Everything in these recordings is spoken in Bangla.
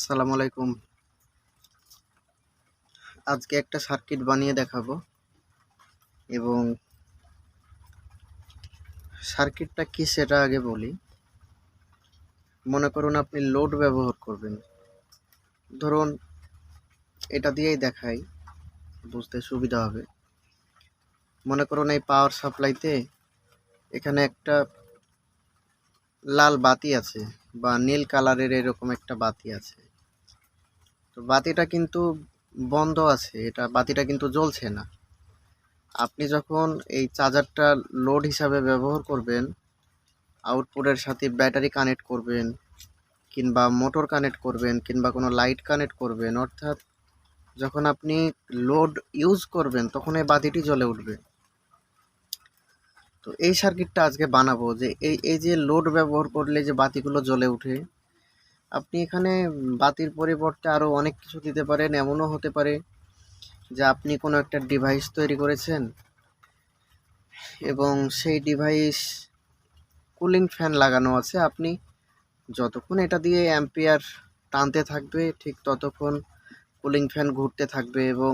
আসসালামু আলাইকুম। আজকে একটা সার্কিট বানিয়ে দেখাবো। এবং সার্কিটটা কি সেটা আগে বলি। মনে করুন আপনি লোড ব্যবহার করবেন। ধরুন এটা দিয়েই দেখাই, বুঝতে সুবিধা হবে। মনে করুন এই পাওয়ার সাপ্লাইতে এখানে একটা লাল বাতি আছে, বা নীল কালারের এরকম একটা বাতি আছে। বাতিটা কিন্তু বন্ধ আছে, এটা বাতিটা কিন্তু জ্বলছে না। আপনি যখন এই চার্জারটা লোড হিসাবে ব্যবহার করবেন, আউটপুটের সাথে ব্যাটারি কানেক্ট করবেন, কিংবা মোটর কানেক্ট করবেন, কিংবা কোনো লাইট কানেক্ট করবেন, অর্থাৎ যখন আপনি লোড ইউজ করবেন, তখন এই বাতিটি জ্বলে উঠবে। তো এই সার্কিটটা আজকে বানাবো যে, এই এই যে লোড ব্যবহার করলে যে বাতিগুলো জ্বলে ওঠে আপনি এখানে বাতির পরিবর্তে আরও অনেক কিছু দিতে পারেন, এমনও হতে পারে যে আপনি কোনো একটা ডিভাইস তৈরি করেছেন এবং সেই ডিভাইস কুলিং ফ্যান লাগানো আছে। আপনি যতক্ষণ এটা দিয়ে অ্যাম্পিয়ার টানতে থাকবে, ঠিক ততক্ষণ কুলিং ফ্যান ঘুরতে থাকবে এবং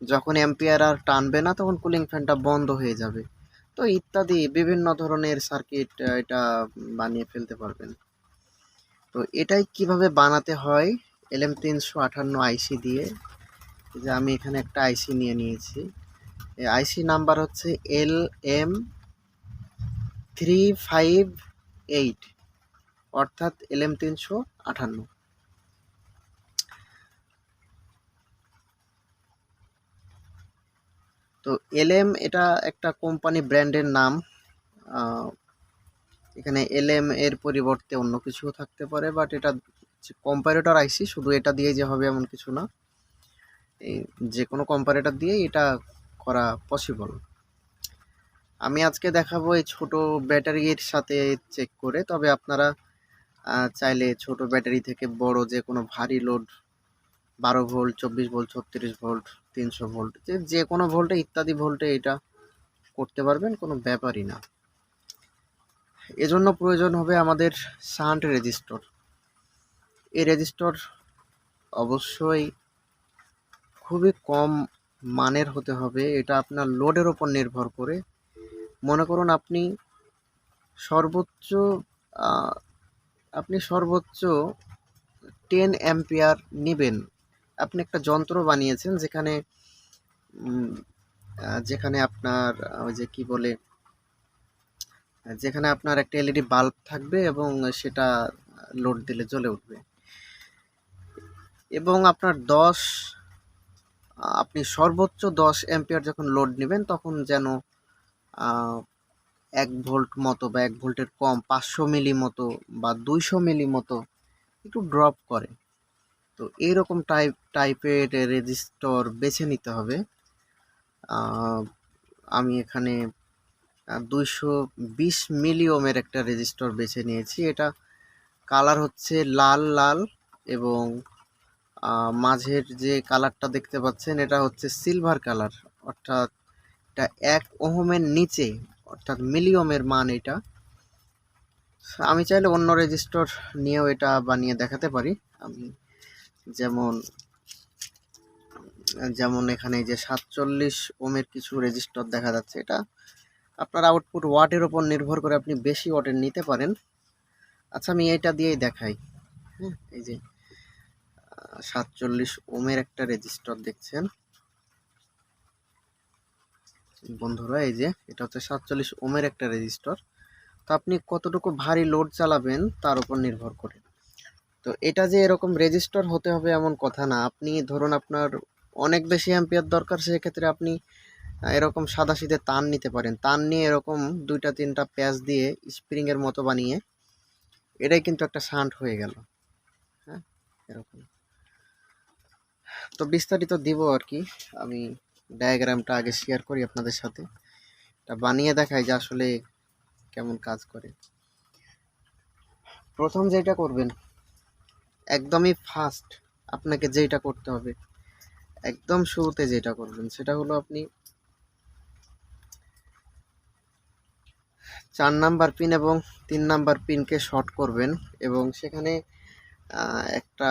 যখন অ্যাম্পিয়ার আর টানবে না, তখন কুলিং ফ্যানটা বন্ধ হয়ে যাবে। তো ইত্যাদি বিভিন্ন ধরনের সার্কিট এটা বানিয়ে ফেলতে পারবেন। তো এটাই কীভাবে বানাতে হয়? এলএম তিনশো আটান্ন আইসি দিয়ে। যে আমি এখানে একটা আইসি নিয়ে নিয়েছি। আইসি নাম্বার হচ্ছে L M three five eight, অর্থাৎ এল এম তিনশো আটান্ন। তো এলএম এটা একটা কোম্পানি ব্র্যান্ডের নাম। এখানে এলএম এর পরিবর্তে অন্য কিছুও থাকতে পারে বাট এটা কম্পারেটর আইসি শুধু এটা দিয়ে যে হবে এমন কিছু না। এই যে কোনো কম্পারেটর দিয়েই এটা করা পসিবল আমি আজকে দেখাবো এই ছোট ব্যাটারির সাথে চেক করে, তবে আপনারা চাইলে ছোট ব্যাটারি থেকে বড় যে কোনো ভারী লোড বারো ভোল্ট চব্বিশ ভোল্ট ছত্রিশ ভোল্ট তিনশো ভোল্ট যে যে কোনো ভোল্টে ইত্যাদি ভোল্টে এটা করতে পারবেন, কোনো ব্যাপারই না। এজন্য প্রয়োজন হবে আমাদের শান্ট রেজিস্টর। এই রেজিস্টর অবশ্যই খুবই কম মানের হতে হবে, এটা আপনার লোডের ওপর নির্ভর করে। মনে করুন আপনি সর্বোচ্চ আপনি সর্বোচ্চ টেন অ্যাম্পিয়ার নেবেন। আপনি একটা যন্ত্র বানিয়েছেন যেখানে যেখানে আপনার, ওই যে কি বলে যেখানে আপনার একটা এলইডি বাল্ব থাকবে এবং সেটা লোড দিলে জ্বলে উঠবে। এবং আপনার দশ, আপনি সর্বোচ্চ দশ অ্যাম্পিয়ার যখন লোড নেবেন, তখন যেন এক ভোল্ট মতো বা এক ভোল্টের কম পাঁচশো মিলি মতো বা দুইশো মিলি মতো একটু ড্রপ করে। তো এইরকম টাইপ টাইপের রেজিস্টর বেছে নিতে হবে। আমি এখানে দুইশো বিশ মিলিওমের একটা রেজিস্টর বেছে নিয়েছি। এটা কালার হচ্ছে লাল লাল এবং মাঝের যে কালারটা দেখতে পাচ্ছেন, এটা হচ্ছে সিলভার কালার। অর্থাৎ এটা এক ওহমের নিচে, অর্থাৎ মিলিয়মের মান এটা। আমি চাইলে অন্য রেজিস্টর নিয়েও এটা বানিয়ে দেখাতে পারি। আমি যেমন যেমন এখানে যে সাতচল্লিশ ওমের কিছু রেজিস্টর দেখা যাচ্ছে। এটা আপনার আউটপুট ওয়াটের ওপর নির্ভর করে আপনি বেশি ওয়াটের নিতে পারেন। আচ্ছা আমি এইটা দিয়েই দেখাই। হ্যাঁ এই যে সাতচল্লিশ ওমের একটা রেজিস্টর দেখছেন। বন্ধুরা, এই যে, এটা হচ্ছে সাতচল্লিশ ওমের একটা রেজিস্টর। তো আপনি কতটুকু ভারী লোড চালাবেন তার উপর নির্ভর করে। তো এটা যে এরকম রেজিস্টার হতে হবে এমন কথা না। আপনি ধরুন আপনার অনেক বেশি অ্যাম্পিয়ার দরকার, সেক্ষেত্রে আপনি এরকম সাদা সিধে তান নিতে পারেন। তান নিয়ে এরকম দুইটা, তিনটা প্যাচ দিয়ে স্প্রিংয়ের মতো বানিয়ে এটাই কিন্তু একটা শান্ট হয়ে গেল। হ্যাঁ এরকম। তো বিস্তারিত দিব আর কি। আমি ডায়াগ্রামটা আগে শেয়ার করি আপনাদের সাথে। এটা বানিয়ে দেখাই যে আসলে কেমন কাজ করে। প্রথম যেটা করবেন, একদমই ফার্স্ট আপনাকে যেটা করতে হবে, একদম শুরুতে যেটা করবেন, সেটা হলো আপনি চার নাম্বার পিন এবং তিন নাম্বার পিনকে শর্ট করবেন এবং সেখানে একটা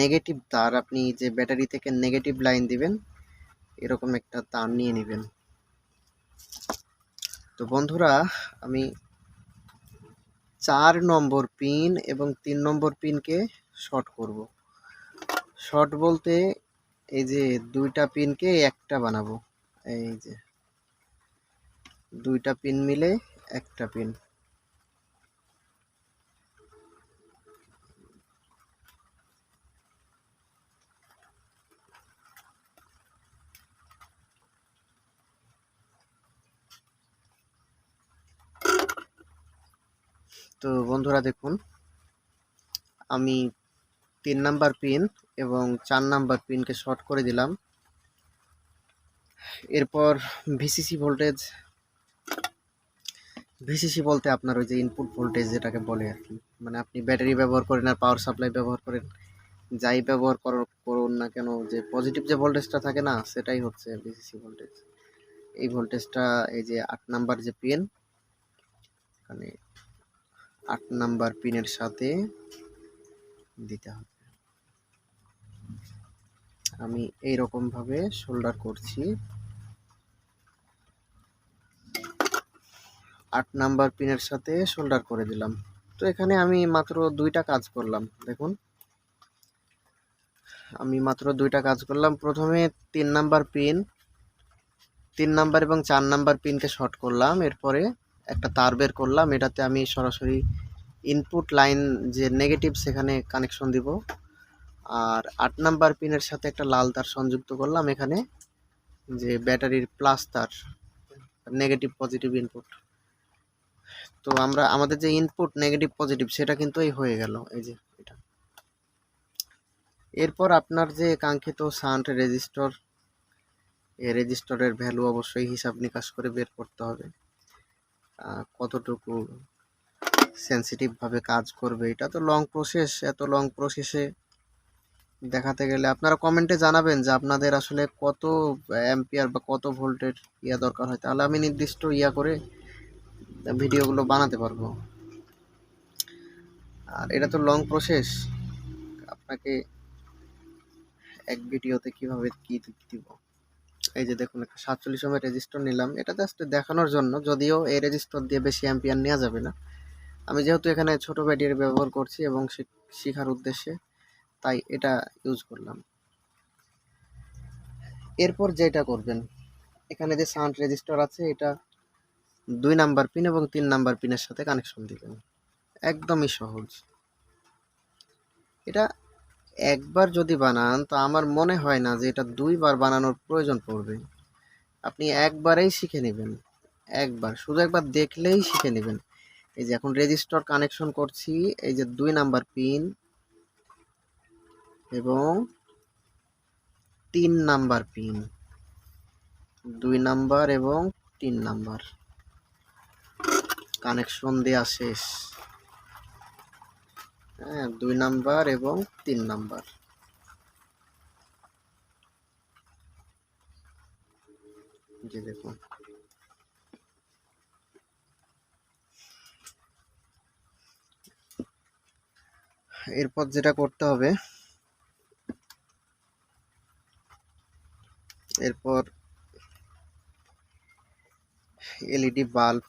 নেগেটিভ তার আপনি যে ব্যাটারি থেকে নেগেটিভ লাইন দিবেন, এরকম একটা তার নিয়ে নেবেন। তো বন্ধুরা, আমি চার নম্বর পিন এবং তিন নম্বর পিনকে শর্ট করব। শর্ট বলতে এই যে দুইটা পিনকে একটা বানাবো। এই যে দুইটা পিন মিলে একটা পিন। তো বন্ধুরা দেখুন, আমি তিন নাম্বার পিন এবং চার নাম্বার পিনকে শর্ট করে দিলাম। এরপর ভিসিসি ভোল্টেজ ভিসিসি বলতে আপনার ওই যে ইনপুট ভোল্টেজ যেটাকে বলে আর কি। মানে আপনি ব্যাটারি ব্যবহার করেন আর পাওয়ার সাপ্লাই ব্যবহার করেন। যাই ব্যবহার কর- করুন না কেন, যে পজিটিভ যে ভোল্টেজটা থাকে না, সেটাই হচ্ছে ভিসিসি ভোল্টেজ এই ভোল্টেজটা এই যে আট নাম্বার যে পিন মানে আট নাম্বার পিনের সাথে দিতে হবে। আমি এই রকম ভাবে শোল্ডার করছি। আট নাম্বার পিনের সাথে শোল্ডার করে দিলাম। তো এখানে আমি মাত্র দুইটা কাজ করলাম, দেখুন। আমি মাত্র দুইটা কাজ করলাম। প্রথমে তিন নাম্বার পিন, তিন নাম্বার এবং চার নাম্বার পিনকে শর্ট করলাম। এরপরে একটা তার বের করলাম। এটাতে আমি সরাসরি ইনপুট লাইন যে নেগেটিভ সেখানে কানেকশন দিব। আর আট নাম্বার পিনের সাথে একটা লাল তার সংযুক্ত করলাম। এখানে যে ব্যাটারির প্লাস তার নেগেটিভ পজিটিভ ইনপুট তো আমরা, আমাদের যে ইনপুট নেগেটিভ পজিটিভ সেটা কিন্তু এই হয়ে গেল, এই যে এটা। এরপর আপনার যে কাঙ্ক্ষিত সান্ট রেজিস্টর এই রেজিস্টরের ভ্যালু অবশ্যই হিসাব নিকাশ করে বের করতে হবে। কতটুকু সেন্সিটিভভাবে কাজ করবে, এটা তো লং প্রসেস এত লং প্রসেসে দেখাতে গেলে আপনারা কমেন্টে জানাবেন যে আপনাদের আসলে কত অ্যাম্পিয়ার বা কত ভোল্টের ইয়া দরকার হয়। তাহলে আমি নির্দিষ্ট ইয়া করে ভিডিওগুলো বানাতে পারব। আর এটা তো লং প্রসেস আপনাকে এক ভিডিওতে কীভাবে কি দিব? এই যে দেখুন, একটা সাতচল্লিশ ওমের রেজিস্টার নিলাম। এটা জাস্ট দেখানোর জন্য, যদিও এই রেজিস্টার দিয়ে বেশি অ্যাম্পিয়ার নেওয়া যাবে না। আমি যেহেতু এখানে ছোট ব্যাটারি ব্যবহার করছি এবং শিখ- শেখার উদ্দেশ্যে, তাই এটা ইউজ করলাম। এরপর যেটা করবেন, এখানে যে সাউন্ড রেজিস্টার আছে, এটা দুই নাম্বার পিন এবং তিন নাম্বার পিনের সাথে কানেকশন দিবেন। একদমই সহজ। এটা একবার যদি বানান, তো আমার মনে হয় না যে এটা দুইবার বানানোর প্রয়োজন পড়বে। আপনি একবারেই শিখে নেবেন। একবার, শুধু একবার দেখলেই শিখে নেবেন। এই যে এখন রেজিস্টার কানেকশন করছি, এই যে দুই নাম্বার পিন এবং তিন নাম্বার পিন দুই নাম্বার এবং তিন নাম্বার। কানেকশন দেয়া শেষ হ্যাঁ দুই নাম্বার এবং তিন নাম্বার। যে দেখুন এরপর যেটা করতে হবে, এরপর এলইডি বাল্ব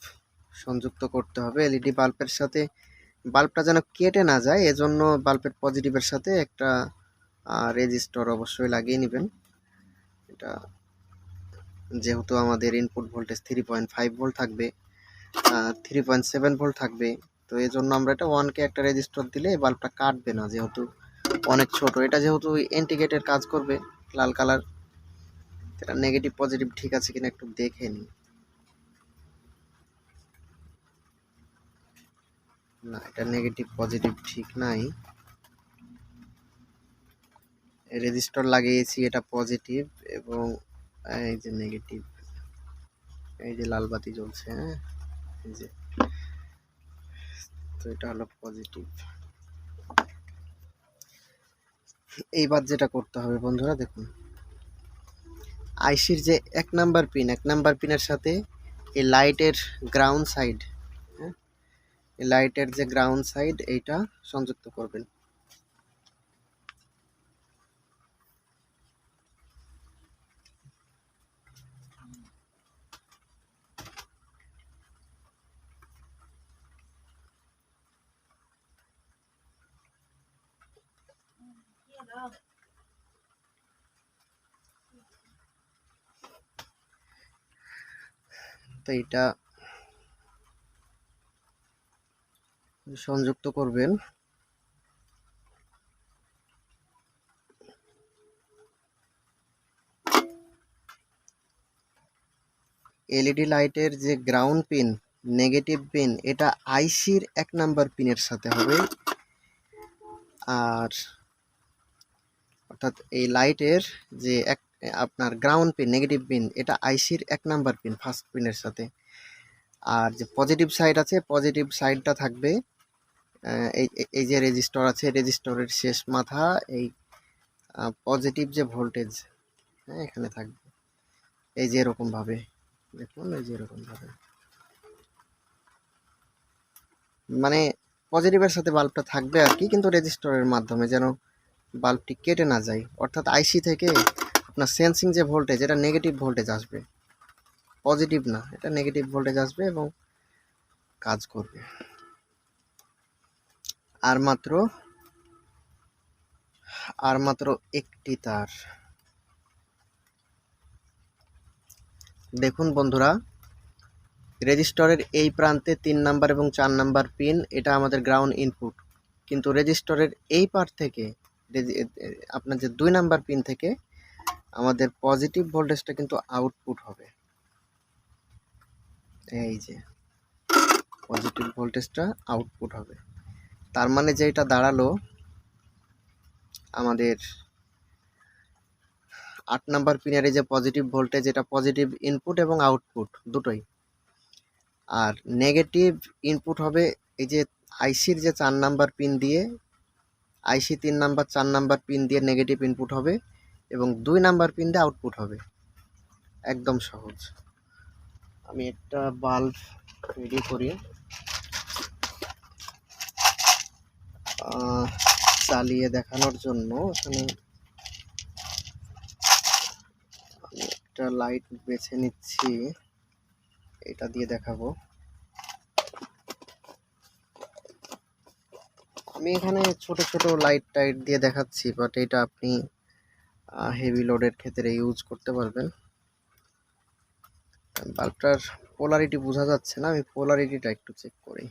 সংযুক্ত করতে হবে এলইডি বাল্বের সাথে। বাল্বটা যেন কেটে না যায়, এজন্য বাল্বের পজিটিভের সাথে একটা রেজিস্টর অবশ্যই লাগিয়ে নেবেন। এটা যেহেতু আমাদের input voltage three point five volt থাকবে থ্রি পয়েন্ট সেভেন ভোল্ট থাকবে, তো এই জন্য আমরা এটা ওয়ানকে একটা রেজিস্টর দিলে বাল্বটা কাটবে না যেহেতু অনেক ছোট। এটা যেহেতু এন্টিগেটের কাজ করবে, লাল কালার এটা নেগেটিভ পজিটিভ ঠিক আছে কিনা একটু দেখে নিই। না, এটা নেগেটিভ পজিটিভ ঠিক নাই। রেজিস্টার লাগিয়েছি, এটা পজিটিভ এবং এই যে নেগেটিভ এই যে লাল বাতি জ্বলছে হ্যাঁ? এই যে, তো এটা হলো পজিটিভ এইবার যেটা করতে হবে বন্ধুরা, দেখুন। আইসির যে এক নাম্বার পিন এক নাম্বার পিনের সাথে এই লাইটের গ্রাউন্ড সাইড লাইটের যে গ্রাউন্ড সাইড এইটা সংযুক্ত করবেন। তো এটা সংযুক্ত করবেন। এলইডি লাইটের যে গ্রাউন্ড পিন, নেগেটিভ পিন, এটা আইসির এক নাম্বার পিনের সাথে হবে। আর অর্থাৎ এই লাইটের যে এক, আপনার গ্রাউন্ড পিন, নেগেটিভ পিন, এটা আইসির এক নাম্বার পিন, ফার্স্ট পিনের সাথে। আর যে পজিটিভ সাইড আছে, পজিটিভ সাইডটা থাকবে। এই যে রেজিস্টর আছে রেজিস্টরের শেষ মাথা, এই পজিটিভ যে ভোল্টেজ হ্যাঁ এখানে থাকবে। এই যে এরকম ভাবে, দেখুন, এই যে এরকম ভাবে। মানে পজিটিভের সাথে বাল্বটা থাকবে আর কি, কিন্তু রেজিস্টরের মাধ্যমে যেন বাল্বটি কেটে না যায়। অর্থাৎ আইসি থেকে আপনার সেন্সিং যে ভোল্টেজ এটা নেগেটিভ ভোল্টেজ আসবে। পজিটিভ না, এটা নেগেটিভ ভোল্টেজ আসবে এবং কাজ করবে। আর মাত্র আর মাত্র একটি তার। দেখুন বন্ধুরা, রেজিস্টরের এই প্রান্তে তিন নাম্বার এবং চার নাম্বার পিন, এটা আমাদের গ্রাউন্ড ইনপুট কিন্তু রেজিস্টরের এই পার থেকে আপনার যে দুই নাম্বার পিন থেকে, আমাদের পজিটিভ ভোল্টেজটা কিন্তু আউটপুট হবে। এই যে পজিটিভ ভোল্টেজটা আউটপুট হবে। তার মানে যে এটা দাঁড়াল আমাদের আট নাম্বার পিনের যে পজিটিভ ভোল্টেজ এটা পজিটিভ ইনপুট এবং আউটপুট দুটোই। আর নেগেটিভ ইনপুট হবে এই যে আইসির যে চার নাম্বার পিন দিয়ে আইসি তিন নাম্বার, চার নাম্বার পিন দিয়ে নেগেটিভ ইনপুট হবে এবং দুই নাম্বার পিন দিয়ে আউটপুট হবে। একদম সহজ। আমি একটা বাল্ব রেডি করি। চালিয়ে দেখানোর জন্য। এখানে একটা লাইট বেছে নিচ্ছি। এটা দিয়ে দেখাবো। আমি এখানে ছোট ছোট লাইট টাইট দিয়ে দেখাচ্ছি বাট এটা আপনি হেভি লোডের ক্ষেত্রে ইউজ করতে পারবেন। বাল্বটার পোলারিটি বোঝা যাচ্ছে না, আমি পোলারিটিটা একটু চেক করি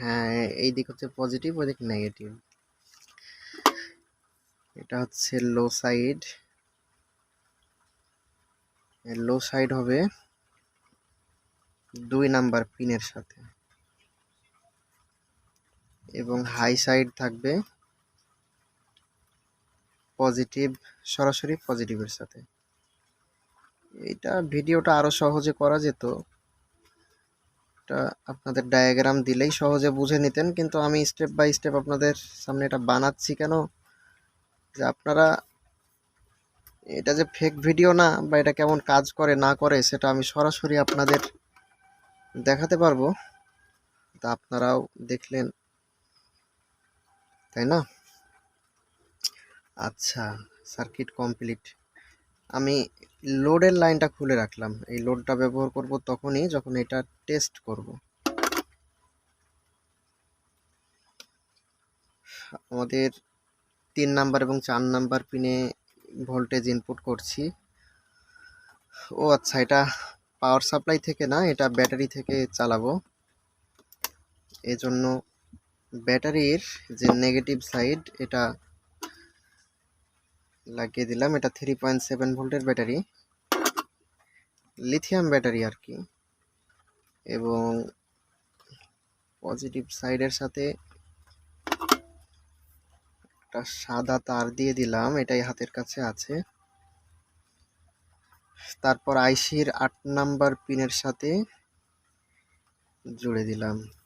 হ্যাঁ এই দিক হচ্ছে পজিটিভ ওই দিক নেগেটিভ এটা হচ্ছে লো সাইড লো সাইড হবে দুই নাম্বার পিনের সাথে। এবং হাই সাইড থাকবে পজিটিভ সরাসরি পজিটিভের সাথে। এটা ভিডিওটা আরও সহজে করা যেত। এটা আপনাদের ডায়াগ্রাম দিলেই সহজে বুঝে নিতেন, কিন্তু আমি স্টেপ বাই স্টেপ আপনাদের সামনে এটা বানাচ্ছি কেন? যে আপনারা এটা যে ফেক ভিডিও না, বা এটা কেমন কাজ করে, না করে, সেটা আমি সরাসরি আপনাদের দেখাতে পারব। তা আপনারাও দেখলেন, তাই না? আচ্ছা সার্কিট কমপ্লিট আমি লোডের লাইনটা খুলে রাখলাম। এই লোডটা ব্যবহার করব তখনই যখন এটা টেস্ট করব। আমাদের তিন নাম্বার এবং চার নাম্বার পিনে ভোল্টেজ ইনপুট করছি। ও আচ্ছা এটা পাওয়ার সাপ্লাই থেকে না, এটা ব্যাটারি থেকে চালাবো। এজন্য ব্যাটারির যে নেগেটিভ সাইড এটা লাগিয়ে দিলাম। এটা থ্রি পয়েন্ট সেভেন ভোল্টের ব্যাটারি। লিথিয়াম ব্যাটারি আর কি। এবং পজিটিভ সাইডের সাথে একটা সাদা তার দিয়ে দিলাম। এটাই হাতের কাছে আছে। তারপর আইসির আট নাম্বার পিনের সাথে জুড়ে দিলাম।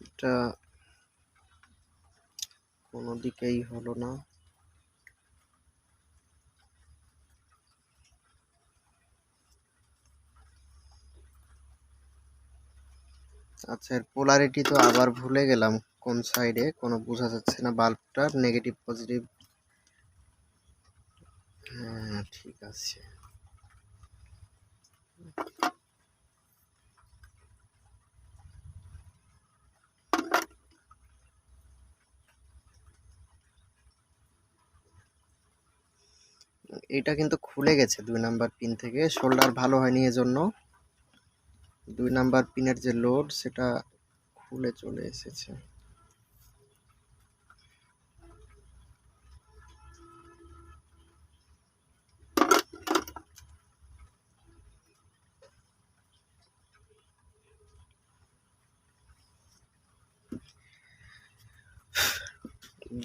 এটা কোনো দিকেই হলো না। আচ্ছা এর পোলারিটি তো আবার ভুলে গেলাম কোন সাইডে কোনো বোঝা যাচ্ছে না বাল্বটার নেগেটিভ পজিটিভ হ্যাঁ ঠিক আছে। এটা কিন্তু খুলে গেছে দুই নাম্বার পিন থেকে। শোল্ডার ভালো হয়নি এজন্য। দুই নাম্বার পিনের যে লোড সেটা খুলে চলে এসেছে।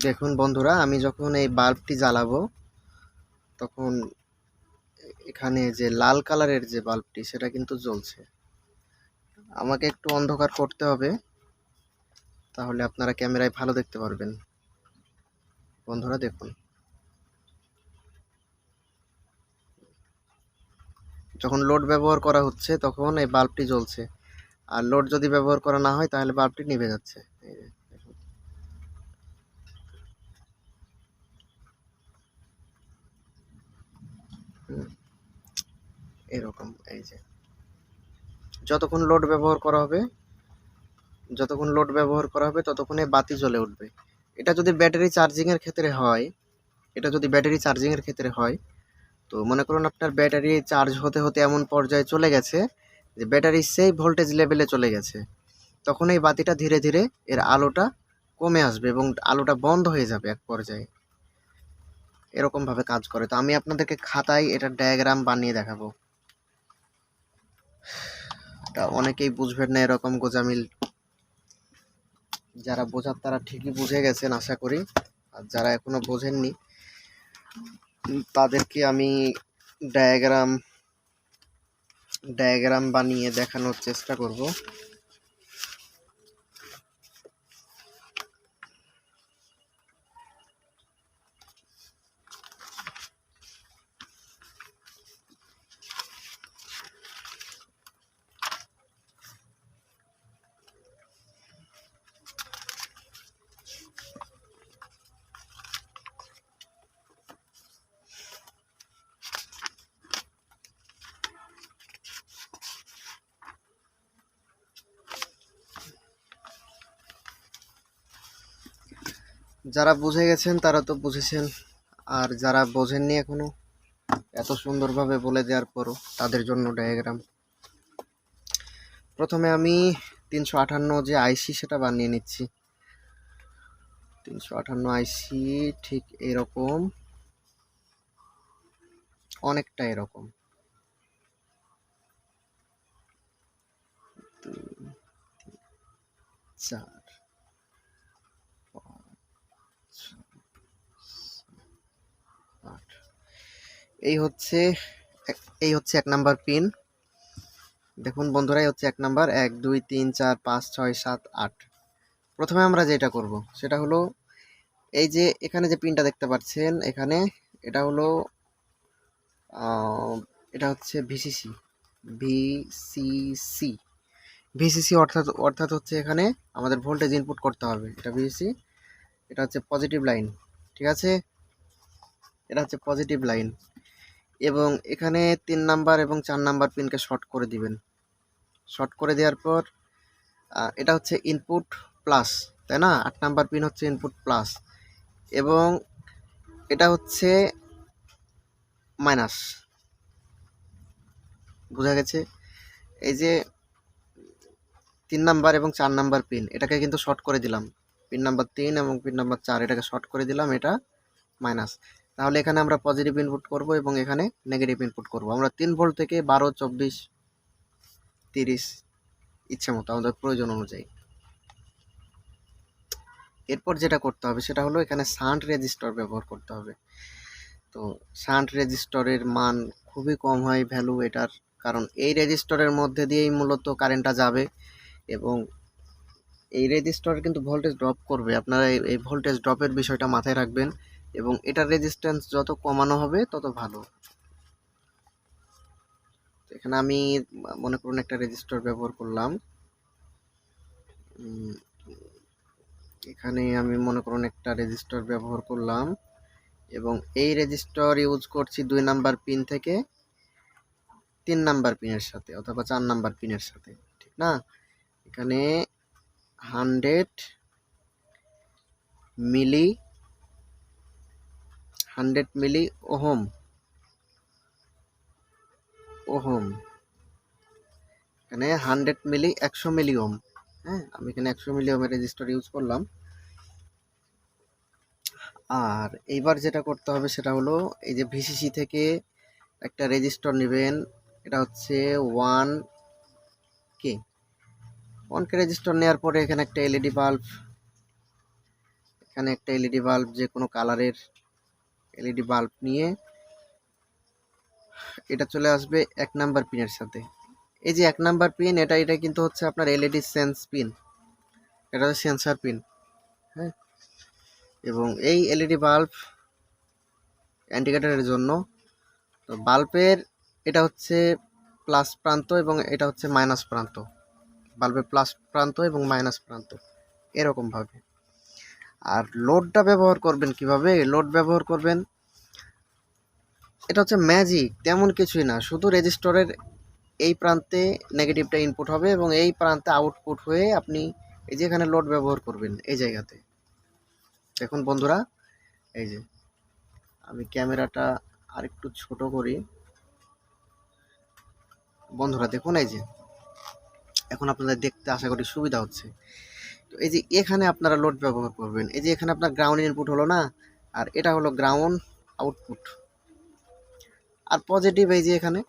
দেখুন বন্ধুরা, আমি যখন এই বাল্বটি জ্বালাবো তখন এখানে যে লাল কালারের যে বাল্বটি, সেটা কিন্তু জ্বলছে। আমাকে একটু অন্ধকার করতে হবে, তাহলে আপনারা ক্যামেরায় ভালো দেখতে পারবেন। বন্ধুরা, দেখুন। যখন লোড ব্যবহার করা হচ্ছে, তখন এই বাল্বটি জ্বলছে। আর লোড যদি ব্যবহার করা না হয়, তাহলে বাল্বটি নিভে যাচ্ছে এই যে, দেখুন। হুম, এরকম, এই যে। যতক্ষণ লোড ব্যবহার করা হবে, যতক্ষণ লোড ব্যবহার করা হবে, ততক্ষণে বাতি জ্বলে উঠবে। এটা যদি ব্যাটারি চার্জিংয়ের ক্ষেত্রে হয়, এটা যদি ব্যাটারি চার্জিংয়ের ক্ষেত্রে হয়, তো মনে করুন আপনার ব্যাটারি চার্জ হতে হতে এমন পর্যায়ে চলে গেছে যে ব্যাটারি সেই ভোল্টেজ লেভেলে চলে গেছে। তখন এই বাতিটা ধীরে ধীরে এর আলোটা কমে আসবে এবং আলোটা বন্ধ হয়ে যাবে এক পর্যায়ে। এরকমভাবে কাজ করে। তো আমি আপনাদেরকে খাতায় এটার ডায়াগ্রাম বানিয়ে দেখাবো। এটা অনেকেই বুঝবেন না এরকম গোজামিল। যারা বোঝার তারা ঠিকই বুঝে গেছেন, আশা করি। আর যারা এখনও বোঝেননি, তাদেরকে আমি ডায়াগ্রাম ডায়াগ্রাম বানিয়ে দেখানোর চেষ্টা করব। যারা বুঝে গেছেন, তারা তো বুঝেছেন। আর যারা বোঝেননি এখনও, এত সুন্দরভাবে বলে দেওয়ার পরও তাদের জন্য ডায়াগ্রাম প্রথমে আমি তিনশো আটান্ন যে আইসি সেটা বানিয়ে নিচ্ছি। তিনশো আটান্ন আইসি ঠিক এরকম, অনেকটা এরকম। চার পাঁচ, ছয়, সাত, আট এই হচ্ছে এই হচ্ছে এক নাম্বার পিন। দেখুন বন্ধুরা, এই হচ্ছে এক নাম্বার। এক, দুই, তিন, চার, পাঁচ, ছয়, সাত, আট। প্রথমে আমরা যেটা করব, সেটা হলো এই যে এখানে যে পিনটা দেখতে পাচ্ছেন, এখানে এটা হলো এটা হচ্ছে ভিসিসি। ভিসিসি। ভিসিসি অর্থাৎ অর্থাৎ হচ্ছে এখানে আমাদের ভোল্টেজ ইনপুট করতে হবে। এটা ভিসিসি, এটা হচ্ছে পজিটিভ লাইন ঠিক আছে? এটা হচ্ছে পজিটিভ লাইন এবং এখানে তিন নাম্বার এবং চার নাম্বার পিনকে শর্ট করে দিবেন। শর্ট করে দেওয়ার পর এটা হচ্ছে ইনপুট প্লাস তাই না? আট নাম্বার পিন হচ্ছে ইনপুট প্লাস এবং এটা হচ্ছে মাইনাস বোঝা গেছে? এই যে তিন নাম্বার এবং চার নাম্বার পিন এটাকে কিন্তু শর্ট করে দিলাম। পিন নাম্বার তিন এবং পিন নাম্বার চার, এটাকে শর্ট করে দিলাম, এটা মাইনাস তাহলে এখানে আমরা পজিটিভ ইনপুট করব এবং এখানে নেগেটিভ ইনপুট করব। আমরা তিন ভোল্ট থেকে বারো, চব্বিশ, তিরিশ ইচ্ছে মতো আমাদের প্রয়োজন অনুযায়ী। এরপর যেটা করতে হবে সেটা হলো এখানে সান্ট রেজিস্টর ব্যবহার করতে হবে। তো শান্ট রেজিস্টরের মান খুবই কম হয় ভ্যালু এটার, কারণ এই রেজিস্টরের মধ্যে দিয়েই মূলত কারেন্টটা যাবে এবং এই রেজিস্টর কিন্তু ভোল্টেজ ড্রপ করবে। আপনারা এই ভোল্টেজ ড্রপের বিষয়টা মাথায় রাখবেন। এবং এটার রেজিস্ট্যান্স যত কমানো হবে, তত ভালো। এখানে আমি মনে করুন একটা রেজিস্টর ব্যবহার করলাম। এখানে আমি মনে করুন একটা রেজিস্টার ব্যবহার করলাম এবং এই রেজিস্টার ইউজ করছি দুই নাম্বার পিন থেকে তিন নাম্বার পিনের সাথে অথবা চার নাম্বার পিনের সাথে, ঠিক না? এখানে hundred milli hundred milli ohm. Ohm. এখানে হান্ড্রেড মিলি একশো মিলি হ্যাঁ আমি এখানে একশো মিলি ওমের রেজিস্টার ইউজ করলাম। আর এইবার যেটা করতে হবে সেটা হলো এই যে ভিসিসি থেকে একটা রেজিস্টার নেবেন। এটা হচ্ছে one K one K resistor নেওয়ার পরে এখানে একটা এলইডি বাল্ব, এখানে একটা এলইডি বাল্ব যে কোনো কালারের এলইডি বাল্ব নিয়ে এটা চলে আসবে এক নাম্বার পিনের সাথে। এই যে এক নাম্বার পিন, এটা এটা কিন্তু হচ্ছে আপনার এলইডি সেন্স পিন। এটা হচ্ছে সেন্সার পিন হ্যাঁ? এবং এই এলইডি বাল্ব ইন্ডিকেটরের জন্য, তো বাল্বের, এটা হচ্ছে প্লাস প্রান্ত এবং এটা হচ্ছে মাইনাস প্রান্ত। বাল্বের প্লাস প্রান্ত এবং মাইনাস প্রান্ত, এরকমভাবে। আর লোডটা ব্যবহার করবেন কীভাবে? লোড ব্যবহার করবেন, এটা হচ্ছে ম্যাজিক তেমন কিছুই না। শুধু রেজিস্টরের এই প্রান্তে নেগেটিভটা ইনপুট হবে এবং এই প্রান্তে আউটপুট হয়ে আপনি এই যে এখানে লোড ব্যবহার করবেন এই জায়গাতে। দেখুন বন্ধুরা, এই যে আমি ক্যামেরাটা আরেকটু ছোট করি। বন্ধুরা দেখুন এই যে, এখন আপনাদের দেখতে আশা করি সুবিধা হচ্ছে। তো এই যে এখানে আপনারা লোড ব্যবহার করবেন। এই যে এখানে আপনার গ্রাউন্ড ইনপুট হলো না, আর এটা হলো গ্রাউন্ড আউটপুট আর পজিটিভ এই যে এখানে,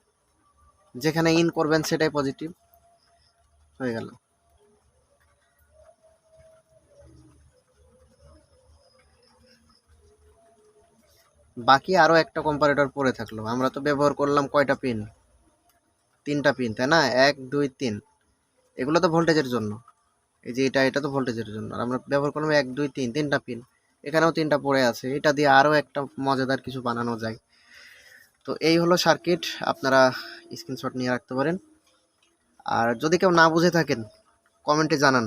যেখানে ইন করবেন সেটাই পজিটিভ হয়ে গেল। বাকি আরও একটা কম্পারেটর পরে থাকল। আমরা তো ব্যবহার করলাম কয়টা পিন তিনটা পিন তাই না? এক, দুই, তিন। এগুলো তো ভোল্টেজের জন্য। এই যে এটা এটা তো ভোল্টেজের জন্য। আর আমরা ব্যবহার করলাম এক, দুই, তিন, তিনটা পিন এখানেও তিনটা পড়ে আছে। এটা দিয়ে আরও একটা মজাদার কিছু বানানো যায়। তো এই হলো সার্কিট আপনারা স্ক্রিনশট নিয়ে রাখতে পারেন। আর যদি কেউ না বুঝে থাকেন কমেন্টে জানান।